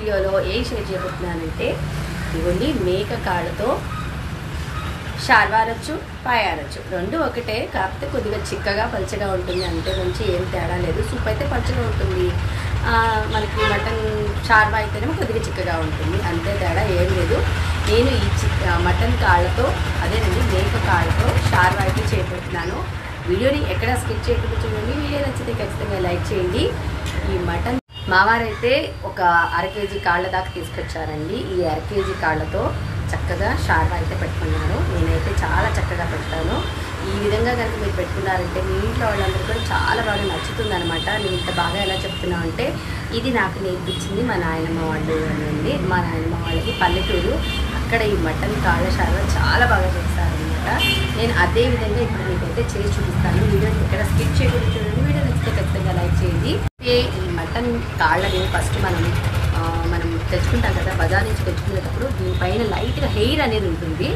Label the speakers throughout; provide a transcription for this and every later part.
Speaker 1: వీడియోలో ఏం షేర్ చేయబోతున్నానంటే ఇవన్నీ మేక కాళ్ళతో షార్వారచ్చు పాయారచ్చు రెండు ఒకటే కాకపోతే కొద్దిగా చిక్కగా పలుచగా ఉంటుంది. అంతే మంచి ఏం తేడా లేదు. సూప్ అయితే పలుచగా ఉంటుంది. మనకి మటన్ షార్వా అయితేనేమో కొద్దిగా చిక్కగా ఉంటుంది. అంతే తేడా ఏం లేదు. నేను ఈ చి మటన్ కాళ్ళతో అదేనండి మేక కాళ్ళతో షార్వా అయితే చేయబోతున్నాను వీడియోని ఎక్కడ స్కిప్ చేయకుండా చూడండి. వీడియో నచ్చితే ఖచ్చితంగా లైక్ చేయండి. ఈ మటన్ మావారైతే ఒక అర కేజీ కాళ్ళ దాకా తీసుకొచ్చారండి. ఈ అర కేజీ కాళ్ళతో చక్కగా షార్వా అయితే పెట్టుకున్నాను నేనైతే చాలా చక్కగా పెడతాను. ఈ విధంగా కనుక మీరు పెట్టుకున్నారంటే మీ ఇంట్లో వాళ్ళందరూ కూడా చాలా బాగా నచ్చుతుంది అనమాట నేను ఇంత బాగా ఎలా చెప్తున్నా అంటే ఇది నాకు నేర్పించింది మా నాయనమ్మ వాళ్ళు అండి. మా నాయనమ్మ వాళ్ళకి పల్లెటూరు అక్కడ ఈ మటన్ కాళ్ళ షార్వా చాలా బాగా చేస్తారనమాట నేను అదే విధంగా ఇప్పుడు మీకైతే చేసి చూపిస్తాను. వీడియో ఇక్కడ స్కిప్ చేయకుండా చూడండి. వీడియో నచ్చితే ఖచ్చితంగా లైక్ చేయండి. మటన్ కాళ్ళని ఫస్ట్ మనం మనం తెచ్చుకుంటాం కదా బజార్ నుంచి తెచ్చుకునేటప్పుడు దీనిపైన లైట్గా హెయిర్ అనేది ఉంటుంది.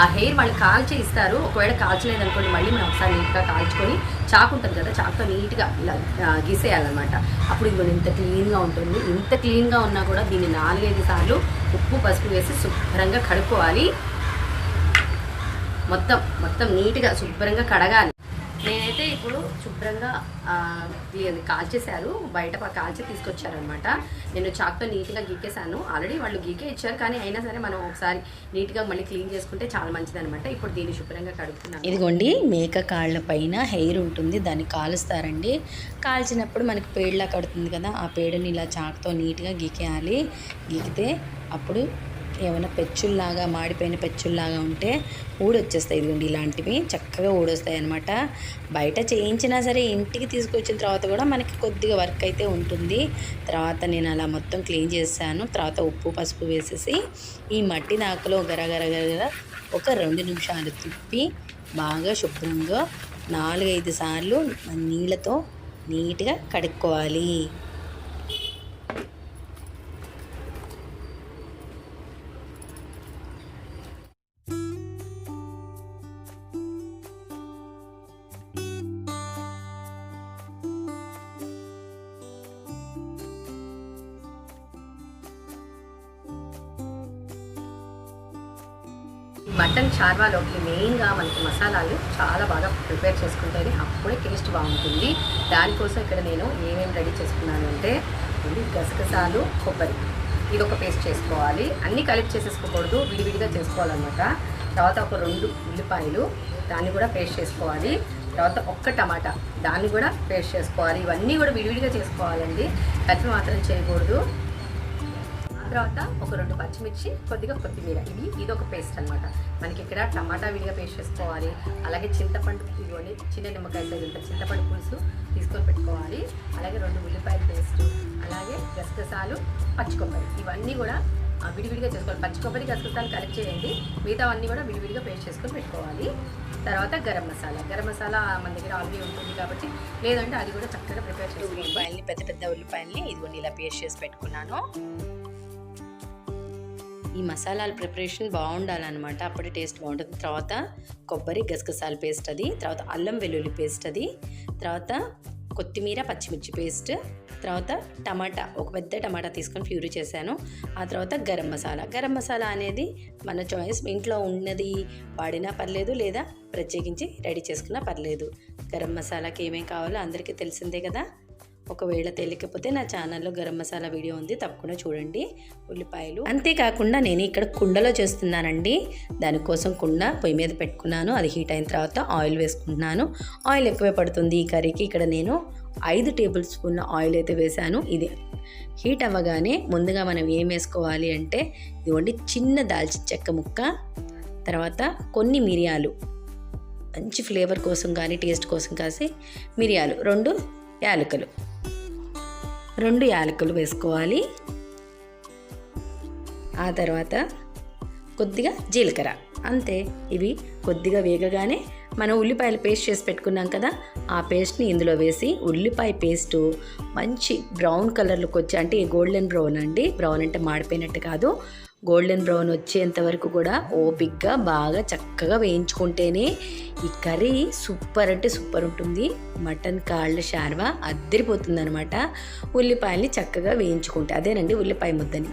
Speaker 1: ఆ హెయిర్ వాళ్ళు కాల్చి ఇస్తారు. ఒకవేళ కాల్చలేదు అనుకోండి మళ్ళీ మనం ఒకసారి నీట్గా కాల్చుకొని చాకు ఉంటుంది కదా చాకుతో నీట్గా ఇలా గీసేయాలన్నమాట. అప్పుడు ఇది ఇంత క్లీన్గా ఉంటుంది. ఇంత క్లీన్గా ఉన్నా కూడా దీన్ని నాలుగైదు సార్లు ఉప్పు పసుపు వేసి శుభ్రంగా కడుక్కోవాలి. మొత్తం మొత్తం నీట్గా శుభ్రంగా కడగాలి. నేనైతే ఇప్పుడు శుభ్రంగా కాల్చేశారు. బయట కాల్చి తీసుకొచ్చారనమాట నేను చాక్తో నీట్గా గీకేశాను. ఆల్రెడీ వాళ్ళు గీకే ఇచ్చారు. కానీ అయినా సరే మనం ఒకసారి నీట్గా మళ్ళీ క్లీన్ చేసుకుంటే చాలా మంచిది అనమాట ఇప్పుడు దీన్ని శుభ్రంగా కడుగుతున్నాను
Speaker 2: ఇదిగోండి మేక కాళ్ళ పైన హెయిర్ ఉంటుంది. దాన్ని కాలుస్తారండి. కాల్చినప్పుడు మనకి పేడలా కడుతుంది కదా. ఆ పేడని ఇలా చాక్తో నీట్గా గీకేయాలి. గీకితే అప్పుడు ఏమైనా పెచ్చుల్లాగా మాడిపోయిన పెచ్చుల్లాగా ఉంటే ఊడొచ్చేస్తాయి ఇదిగోండి ఇలాంటివి. చక్కగా ఊడొస్తాయి అనమాట బయట చేయించినా సరే ఇంటికి తీసుకొచ్చిన తర్వాత కూడా మనకి కొద్దిగా వర్క్ అయితే ఉంటుంది. తర్వాత నేను అలా మొత్తం క్లీన్ చేశాను. తర్వాత ఉప్పు పసుపు వేసేసి ఈ మట్టి నాకులో గరగర ఒక రెండు నిమిషాలు తిప్పి బాగా శుభ్రంగా నాలుగైదు సార్లు నీళ్ళతో నీట్గా కడుక్కోవాలి.
Speaker 1: ప్రిపేర్ చేసుకుంటేనే అప్పుడే టేస్ట్ బాగుంటుంది. దానికోసం ఇక్కడ నేను ఏమేమి రెడీ చేసుకున్నాను అంటే ఇది గసగసాలు కొబ్బరి. ఇది ఒక పేస్ట్ చేసుకోవాలి. అన్నీ కలిపి చేసేసుకోకూడదు. విడివిడిగా చేసుకోవాలన్నమాట. తర్వాత ఒక రెండు ఉల్లిపాయలు దాన్ని కూడా పేస్ట్ చేసుకోవాలి. తర్వాత ఒక్క టమాటా దాన్ని కూడా పేస్ట్ చేసుకోవాలి. ఇవన్నీ కూడా విడివిడిగా చేసుకోవాలండి. కలిపి మాత్రం చేయకూడదు. తర్వాత ఒక రెండు పచ్చిమిర్చి కొద్దిగా కొత్తిమీర. ఇవి ఇది ఒక పేస్ట్ అన్నమాట. మనకి ఇక్కడ టమాటా విడిగా పేస్ట్ చేసుకోవాలి. అలాగే చింతపండు ఇవ్వండి చిన్న నిమ్మకాయ సైజ్ ఇంత చింతపండు పులుసు తీసుకొని పెట్టుకోవాలి. అలాగే రెండు ఉల్లిపాయల పేస్ట్ అలాగే గసగసాలు పచ్చి కొబ్బరి ఇవన్నీ కూడా విడివిడిగా చేసుకోవాలి. పచ్చి కొబ్బరి గసగసాలు కలెక్ట్ చేయండి. మిగతా అన్నీ కూడా విడివిడిగా పేస్ట్ చేసుకొని పెట్టుకోవాలి. తర్వాత గరం మసాలా. గరం మసాలా మన దగ్గర ఆల్రెడీ ఉంటుంది కాబట్టి లేదంటే అది కూడా చక్కగా ప్రిపేర్ చేసుకోవాలి.
Speaker 2: ఉల్లిపాయల్ని పెద్ద పెద్ద ఉల్లిపాయల్ని ఇదిగోండి ఇలా పేస్ట్ చేసి పెట్టుకున్నాను. ఈ మసాలాల ప్రిపరేషన్ బాగుండాలన్నమాట. అప్పుడే టేస్ట్ బాగుంటుంది. తర్వాత కొబ్బరి గసగసాల పేస్ట్ అది తర్వాత అల్లం వెల్లుల్లి పేస్ట్ అది తర్వాత కొత్తిమీర పచ్చిమిర్చి పేస్ట్ తర్వాత టమాటా ఒక పెద్ద టమాటా తీసుకొని ప్యూరీ చేశాను. ఆ తర్వాత గరం మసాలా. గరం మసాలా అనేది మన చాయిస్ ఇంట్లో ఉన్నది వాడినా పర్లేదు లేదా ప్రత్యేకించి రెడీ చేసుకున్నా పర్లేదు. గరం మసాలాకి ఏమేం కావాలో అందరికీ తెలిసిందే కదా. ఒకవేళ తెలియకపోతే నా ఛానల్లో గరం మసాలా వీడియో ఉంది తప్పకుండా చూడండి. ఉల్లిపాయలు. అంతేకాకుండా నేను ఇక్కడ కుండలో చేస్తున్నానండి. దానికోసం కుండ పొయ్యి మీద పెట్టుకున్నాను. అది హీట్ అయిన తర్వాత ఆయిల్ వేసుకుంటున్నాను. ఆయిల్ ఎక్కువే పడుతుంది ఈ కర్రీకి. ఇక్కడ నేను ఐదు టేబుల్ స్పూన్ల ఆయిల్ అయితే వేశాను. ఇది హీట్ అవ్వగానే ముందుగా మనం ఏం వేసుకోవాలి అంటే ఇదిగోండి చిన్న దాల్చిన చెక్క ముక్క తర్వాత కొన్ని మిరియాలు. మంచి ఫ్లేవర్ కోసం కానీ టేస్ట్ కోసం కాసి మిరియాలు. రెండు యాలకులు. రెండు యాలకులు వేసుకోవాలి. ఆ తర్వాత కొద్దిగా జీలకర్ర. అంతే ఇవి కొద్దిగా వేగగానే
Speaker 1: మనం ఉల్లిపాయలు పేస్ట్ చేసి పెట్టుకున్నాం కదా ఆ పేస్ట్ని ఇందులో వేసి ఉల్లిపాయ పేస్టు మంచి బ్రౌన్ కలర్లోకి వచ్చి అంటే గోల్డెన్ బ్రౌన్ అండి బ్రౌన్ అంటే మాడిపోయినట్టు కాదు గోల్డెన్ బ్రౌన్ వచ్చేంత వరకు కూడా ఓపిక్గా బాగా చక్కగా వేయించుకుంటేనే ఈ కర్రీ సూపర్ అంటే సూపర్ ఉంటుంది. మటన్ కాళ్ళ షార్వా అద్దరిపోతుంది అనమాట ఉల్లిపాయల్ని చక్కగా వేయించుకుంటే అదేనండి ఉల్లిపాయ ముద్దని.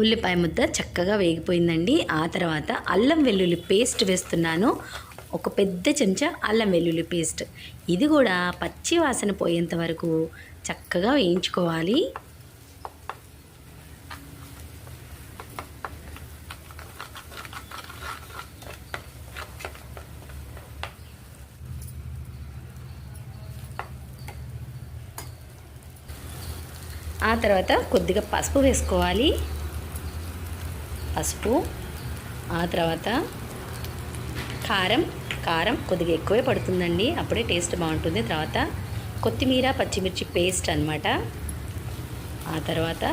Speaker 1: ఉల్లిపాయ ముద్ద చక్కగా వేగిపోయిందండి. ఆ తర్వాత అల్లం వెల్లుల్లి పేస్ట్ వేస్తున్నాను. ఒక పెద్ద చెంచా అల్లం వెల్లుల్లి పేస్ట్. ఇది కూడా పచ్చి వాసన పోయేంత వరకు చక్కగా వేయించుకోవాలి. ఆ తర్వాత కొద్దిగా పసుపు వేసుకోవాలి. పసుపు ఆ తర్వాత కారం కారం కొద్దిగా ఎక్కువే పడుతుందండి. అప్పుడే టేస్ట్ బాగుంటుంది. తర్వాత కొత్తిమీర పచ్చిమిర్చి పేస్ట్ అన్నమాట. ఆ తర్వాత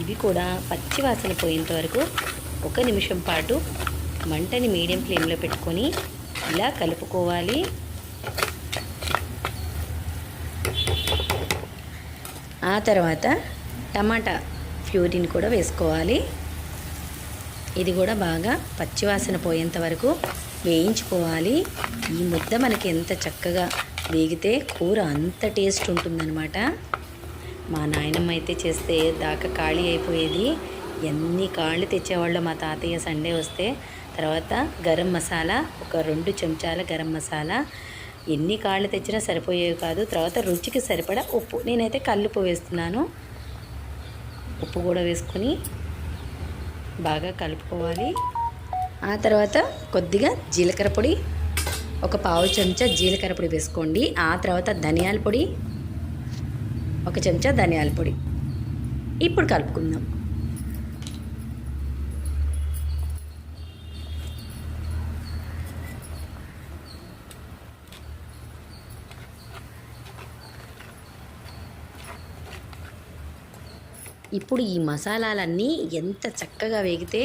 Speaker 1: ఇవి కూడా పచ్చి వాసన పోయేంత వరకు ఒక నిమిషం పాటు మంటని మీడియం ఫ్లేమ్లో పెట్టుకొని ఇలా కలుపుకోవాలి. ఆ తర్వాత టమాటా ప్యూరిని కూడా వేసుకోవాలి. ఇది కూడా బాగా పచ్చివాసన పోయేంత వరకు వేయించుకోవాలి. ఈ ముద్ద మనకి ఎంత చక్కగా వేగితే కూర అంత టేస్ట్ ఉంటుందన్నమాట. మా నాయనమ్మ అయితే చేస్తే దాకా ఖాళీ అయిపోయేది. ఎన్ని కాళ్ళు తెచ్చేవాళ్ళు మా తాతయ్య సండే వస్తే. తర్వాత గరం మసాలా ఒక రెండు చెంచాల గరం మసాలా. ఎన్ని కాళ్ళు తెచ్చినా సరిపోయేవి కాదు. తర్వాత రుచికి సరిపడా ఉప్పు. నేనైతే కల్లుప్పు వేస్తున్నాను. ఉప్పు కూడా వేసుకొని బాగా కలుపుకోవాలి. ఆ తర్వాత కొద్దిగా జీలకర్ర పొడి ఒక పావు చెంచా జీలకర్ర పొడి వేసుకోండి. ఆ తర్వాత ధనియాల పొడి ఒక చెంచా ధనియాల పొడి. ఇప్పుడు కలుపుకుందాం. ఇప్పుడు ఈ మసాలాలన్నీ ఎంత చక్కగా వేగితే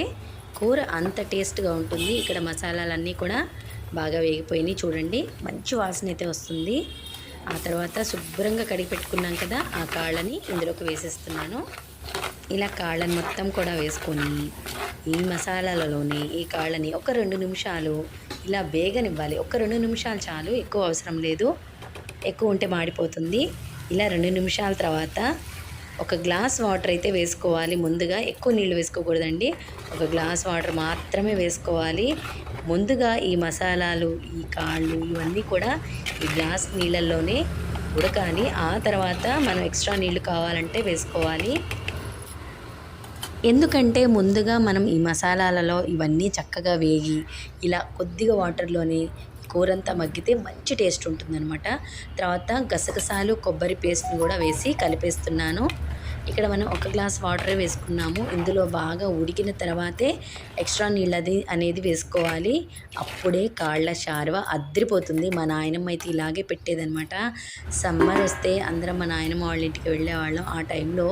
Speaker 1: కూర అంత టేస్ట్గా ఉంటుంది. ఇక్కడ మసాలాలన్నీ కూడా బాగా వేగిపోయినాయి. చూడండి మంచి వాసన అయితే వస్తుంది. ఆ తర్వాత శుభ్రంగా కడిగి పెట్టుకున్నాం కదా ఆ కాళ్ళని ఇందులోకి వేసేస్తున్నాను. ఇలా కాళ్ళని మొత్తం కూడా వేసుకొని ఈ మసాలాలలోనే ఈ కాళ్ళని ఒక రెండు నిమిషాలు ఇలా వేగనివ్వాలి. ఒక రెండు నిమిషాలు చాలు ఎక్కువ అవసరం లేదు. ఎక్కువ ఉంటే మాడిపోతుంది. ఇలా రెండు నిమిషాల తర్వాత ఒక గ్లాస్ వాటర్ అయితే వేసుకోవాలి. ముందుగా ఎక్కువ నీళ్ళు వేసుకోకూడదండి. ఒక గ్లాస్ వాటర్ మాత్రమే వేసుకోవాలి. ముందుగా ఈ మసాలాలు ఈ కాళ్ళు ఇవన్నీ కూడా ఈ గ్లాస్ నీళ్ళల్లోనే ఉడకాలి. ఆ తర్వాత మనం ఎక్స్ట్రా నీళ్ళు కావాలంటే వేసుకోవాలి. ఎందుకంటే ముందుగా మనం ఈ మసాలాలలో ఇవన్నీ చక్కగా వేగి ఇలా కొద్దిగా వాటర్లోనే కూరంతా మగ్గితే మంచి టేస్ట్ ఉంటుందన్నమాట. తర్వాత గసగసాలు కొబ్బరి పేస్ట్ని కూడా వేసి కలిపేస్తున్నాను. ఇక్కడ మనం ఒక గ్లాస్ వాటర్ వేసుకున్నాము. ఇందులో బాగా ఉడికిన తర్వాతే ఎక్స్ట్రా నీళ్ళది అనేది వేసుకోవాలి. అప్పుడే కాళ్ళ శారువ అద్దరిపోతుంది మా నాయనమ్మ అయితే ఇలాగే పెట్టేదనమాట సమ్మర్ వస్తే అందరం మా నాయనమ్మ వాళ్ళ ఇంటికి వెళ్ళేవాళ్ళం ఆ టైంలో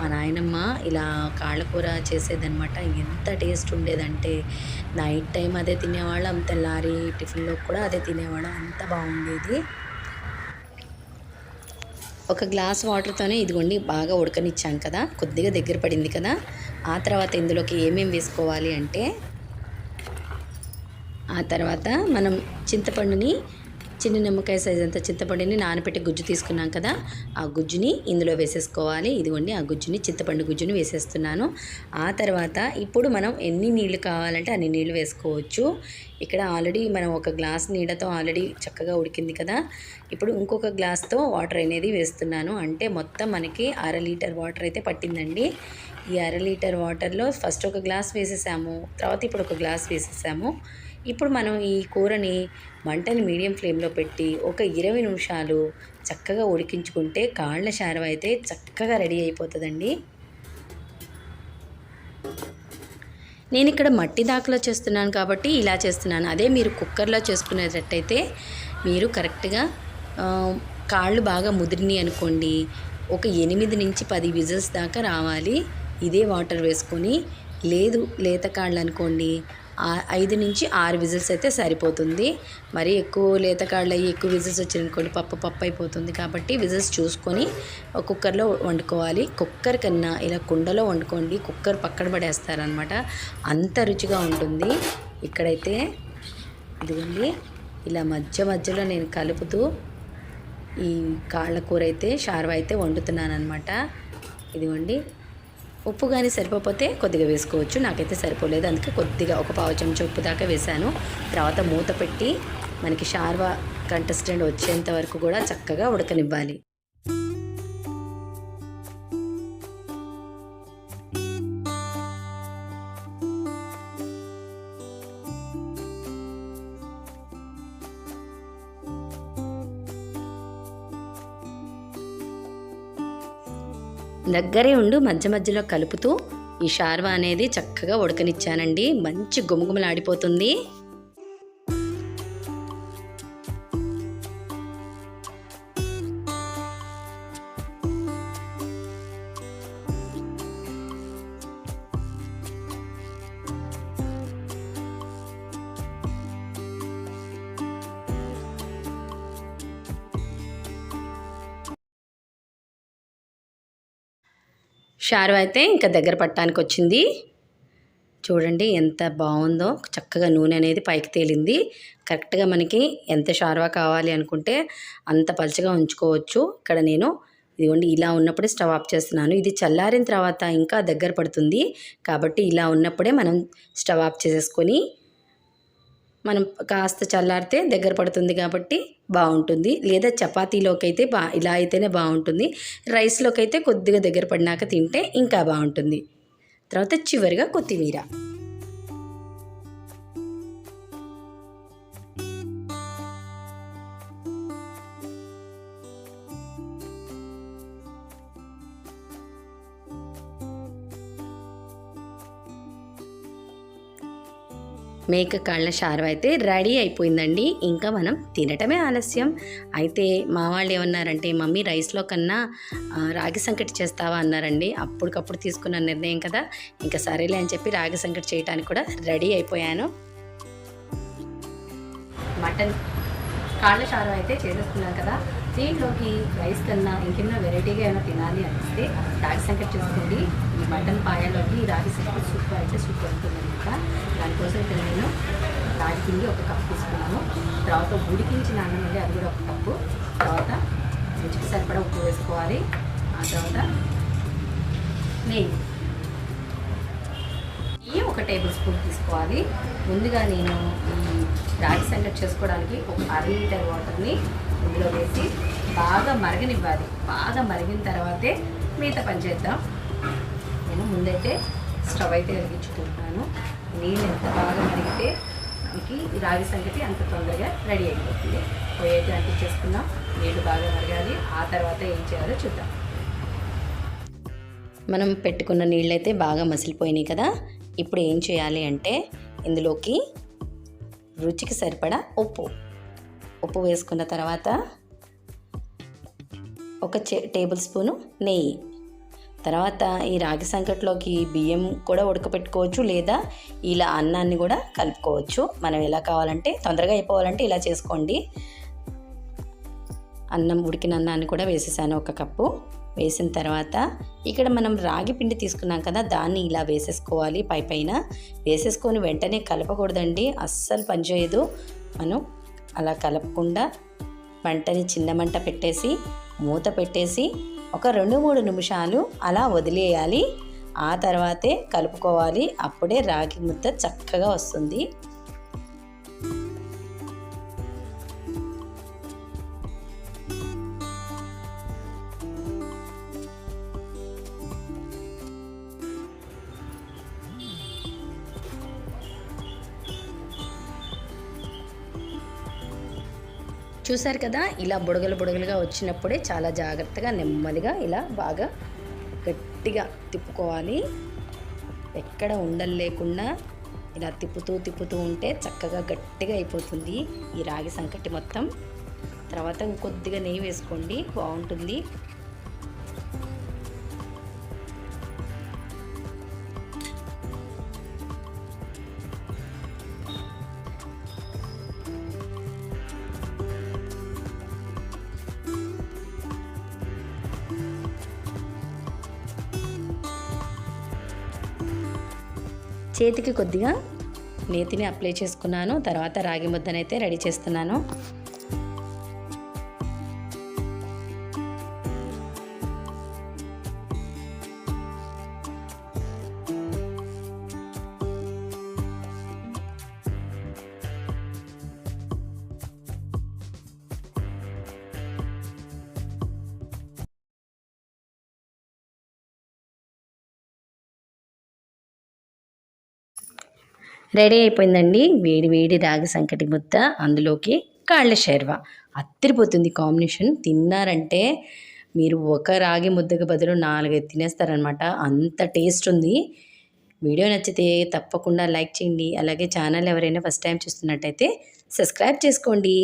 Speaker 1: మా నాయనమ్మ ఇలా కాళ్ళ కూర చేసేదనమాట ఎంత టేస్ట్ ఉండేదంటే నైట్ టైం అదే తినేవాళ్ళం. తెల్లారి టిఫిన్లో కూడా అదే తినేవాళ్ళం. అంత బాగుండేది. ఒక గ్లాస్ వాటర్తోనే ఇదిగోండి బాగా ఉడకనిచ్చాం కదా కొద్దిగా దగ్గర పడింది కదా. ఆ తర్వాత ఇందులోకి ఏమేమి వేసుకోవాలి అంటే ఆ తర్వాత మనం చింతపండుని చిన్న నిమ్మకాయ సైజ్ అంత చింతపండుని నానబెట్టి గుజ్జు తీసుకున్నాం కదా ఆ గుజ్జుని ఇందులో వేసేసుకోవాలి. ఇదిగోండి ఆ గుజ్జుని చింతపండు గుజ్జుని వేసేస్తున్నాను. ఆ తర్వాత ఇప్పుడు మనం ఎన్ని నీళ్ళు కావాలంటే అన్ని నీళ్ళు వేసుకోవచ్చు. ఇక్కడ ఆల్రెడీ మనం ఒక గ్లాస్ నీళ్ళతో ఆల్రెడీ చక్కగా ఉడికింది కదా. ఇప్పుడు ఇంకొక గ్లాస్తో వాటర్ అనేది వేస్తున్నాను. అంటే మొత్తం మనకి అర లీటర్ వాటర్ అయితే పట్టిందండి. ఈ అర లీటర్ వాటర్లో ఫస్ట్ ఒక గ్లాస్ వేసేసాము. తర్వాత ఇప్పుడు ఒక గ్లాస్ వేసేసాము. ఇప్పుడు మనం ఈ కూరని మంటని మీడియం ఫ్లేమ్లో పెట్టి ఒక ఇరవై నిమిషాలు చక్కగా ఉడికించుకుంటే కాళ్ళ శారవ అయితే చక్కగా రెడీ అయిపోతుందండి. నేను ఇక్కడ మట్టి దాకలో చేస్తున్నాను కాబట్టి ఇలా చేస్తున్నాను. అదే మీరు కుక్కర్లో చేసుకునేటట్టయితే మీరు కరెక్ట్గా కాళ్ళు బాగా ముదిరినాయి అనుకోండి ఒక ఎనిమిది నుంచి పది విజిల్స్ దాకా రావాలి. ఇదే వాటర్ వేసుకొని లేదు లేత కాళ్ళు అనుకోండి ఐదు నుంచి ఆరు విజిల్స్ అయితే సరిపోతుంది. మరి ఎక్కువ లేత కాళ్ళు అయ్యి ఎక్కువ విజిల్స్ వచ్చారనుకోండి పప్పు పప్పు అయిపోతుంది కాబట్టి విజిల్స్ చూసుకొని కుక్కర్లో వండుకోవాలి. కుక్కర్ కన్నా ఇలా కుండలో వండుకోండి కుక్కర్ పక్కన పడేస్తారనమాట. అంత రుచిగా ఉంటుంది. ఇక్కడైతే ఇదిగోండి ఇలా మధ్య మధ్యలో నేను కలుపుతూ ఈ కాళ్ళ కూర అయితే షార్వా అయితే వండుతున్నాను అనమాట ఇదిగోండి ఉప్పు కానీ సరిపోతే కొద్దిగా వేసుకోవచ్చు. నాకైతే సరిపోలేదు. అందుకే కొద్దిగా ఒక పావు చెంచా ఉప్పు దాకా వేశాను. తర్వాత మూత పెట్టి మనకి షార్వా కంటెస్టెంట్ వచ్చేంత వరకు కూడా చక్కగా ఉడకనివ్వాలి. దగ్గరే ఉండు మధ్య మధ్యలో కలుపుతూ. ఈ షార్వా అనేది చక్కగా ఉడకనిచ్చానండి. మంచి గుమగుమలాడిపోతుంది. షార్వా అయితే ఇంకా దగ్గర పట్టడానికి వచ్చింది చూడండి ఎంత బాగుందో చక్కగా నూనె అనేది పైకి తేలింది. కరెక్ట్గా మనకి ఎంత షార్వా కావాలి అనుకుంటే అంత పలుచగా ఉంచుకోవచ్చు. ఇక్కడ నేను ఇదిగోండి ఇలా ఉన్నప్పుడే స్టవ్ ఆఫ్ చేస్తున్నాను. ఇది చల్లారిన తర్వాత ఇంకా దగ్గర పడుతుంది. కాబట్టి ఇలా ఉన్నప్పుడే మనం స్టవ్ ఆఫ్ చేసేసుకొని మనం కాస్త చల్లారితే దగ్గర పడుతుంది కాబట్టి బాగుంటుంది. లేదా చపాతీలోకి అయితే బా ఇలా అయితేనే బాగుంటుంది. రైస్లోకి అయితే కొద్దిగా దగ్గర పడినాక తింటే ఇంకా బాగుంటుంది. తర్వాత చివరిగా కొత్తిమీర. మేక కాళ్ళ షార్వ అయితే రెడీ అయిపోయిందండి. ఇంకా మనం తినటమే ఆలస్యం. అయితే మా వాళ్ళు ఏమన్నారంటే మమ్మీ రైస్లో కన్నా రాగి సంకటి చేస్తావా? అన్నారండి. అప్పటికప్పుడు తీసుకున్న నిర్ణయం కదా. ఇంకా సరేలే అని చెప్పి రాగి సంకటి చేయడానికి కూడా రెడీ అయిపోయాను.
Speaker 2: మటన్ కాళ్ళ షారు అయితే చేసేస్తున్నాం కదా. దీంట్లోకి రైస్ కన్నా ఇంకెన్నో వెరైటీగా ఏమైనా తినాలి అనిపిస్తే రాగి సంకటి చేసుకోండి. ఈ మటన్ పాయలోకి రాగి సంకటి సూపర్ అయితే సూపర్ ఉంటుంది అనమాట దానికోసం ఇక్కడ నేను రాగి పిండి ఒక కప్పు తీసుకున్నాను. తర్వాత ఉడికించిన అన్నం ఉంది అది కూడా ఒక కప్పు. తర్వాత రుచికి సరిపడా ఉప్పు వేసుకోవాలి. ఆ తర్వాత నెయ్యి. ఈ ఒక టేబుల్ స్పూన్ తీసుకోవాలి. ముందుగా నేను ఈ రాగి సెంటర్ చేసుకోవడానికి ఒక అర లీటర్ వాటర్ని ఇందులో వేసి బాగా మరగనివ్వాలి. బాగా మరిగిన తర్వాతే మిగతా పని చేద్దాం. నేను ముందైతే స్టవ్ అయితే వెలిగించుకుంటున్నాను. నీళ్ళు ఎంత బాగా మరిగితే మనకి రాగి సంగతి అంత తొందరగా రెడీ అయిపోతుంది. పొయ్యి అయితే అంటించేసుకుందాం. నీళ్ళు బాగా మరగాలి. ఆ తర్వాత ఏం చేయాలో చూద్దాం.
Speaker 1: మనం పెట్టుకున్న నీళ్ళైతే బాగా మసిలిపోయినాయి కదా. ఇప్పుడు ఏం చేయాలి అంటే ఇందులోకి రుచికి సరిపడా ఉప్పు. ఉప్పు వేసుకున్న తర్వాత ఒక చే టేబుల్ స్పూను నెయ్యి. తర్వాత ఈ రాగి సంకట్లోకి బియ్యం కూడా ఉడకపెట్టుకోవచ్చు లేదా ఇలా అన్నాన్ని కూడా కలుపుకోవచ్చు. మనం ఎలా కావాలంటే తొందరగా అయిపోవాలంటే ఇలా చేసుకోండి. అన్నం ఉడికిన అన్నాన్ని కూడా వేసేసాను ఒక కప్పు. వేసిన తర్వాత ఇక్కడ మనం రాగి పిండి తీసుకున్నాం కదా దాన్ని ఇలా వేసేసుకోవాలి పై పైన. వేసేసుకొని వెంటనే కలపకూడదండి అస్సలు పనిచేయదు. మనం అలా కలపకుండా మంటని చిన్న మంట పెట్టేసి మూత పెట్టేసి ఒక రెండు మూడు నిమిషాలు అలా వదిలేయాలి. ఆ తర్వాతే కలుపుకోవాలి. అప్పుడే రాగి ముద్ద చక్కగా వస్తుంది. చూసారు కదా ఇలా బుడగలు బుడగలుగా వచ్చినప్పుడే చాలా జాగ్రత్తగా నెమ్మదిగా ఇలా బాగా గట్టిగా తిప్పుకోవాలి. ఎక్కడ ఉండలు లేకుండా ఇలా తిప్పుతూ తిప్పుతూ ఉంటే చక్కగా గట్టిగా అయిపోతుంది ఈ రాగి సంకటి మొత్తం. తర్వాత కొద్దిగా నెయ్యి వేసుకోండి బాగుంటుంది. చేతికి కొద్దిగా నేతిని అప్లై చేసుకున్నాను. తర్వాత రాగి ముద్దనైతే రెడీ చేస్తున్నాను. రెడీ అయిపోయిందండి. వేడి వేడి రాగి సంకటి ముద్ద అందులోకి కాళ్ళ షేర్వా. అత్తిరిపోతుంది కాంబినేషన్. తిన్నారంటే మీరు ఒక రాగి ముద్దకు బదులు నాలుగైదు తినేస్తారనమాట అంత టేస్ట్ ఉంది. వీడియో నచ్చితే తప్పకుండా లైక్ చేయండి. అలాగే ఛానల్ ఎవరైనా ఫస్ట్ టైం చూస్తున్నట్టయితే సబ్స్క్రైబ్ చేసుకోండి.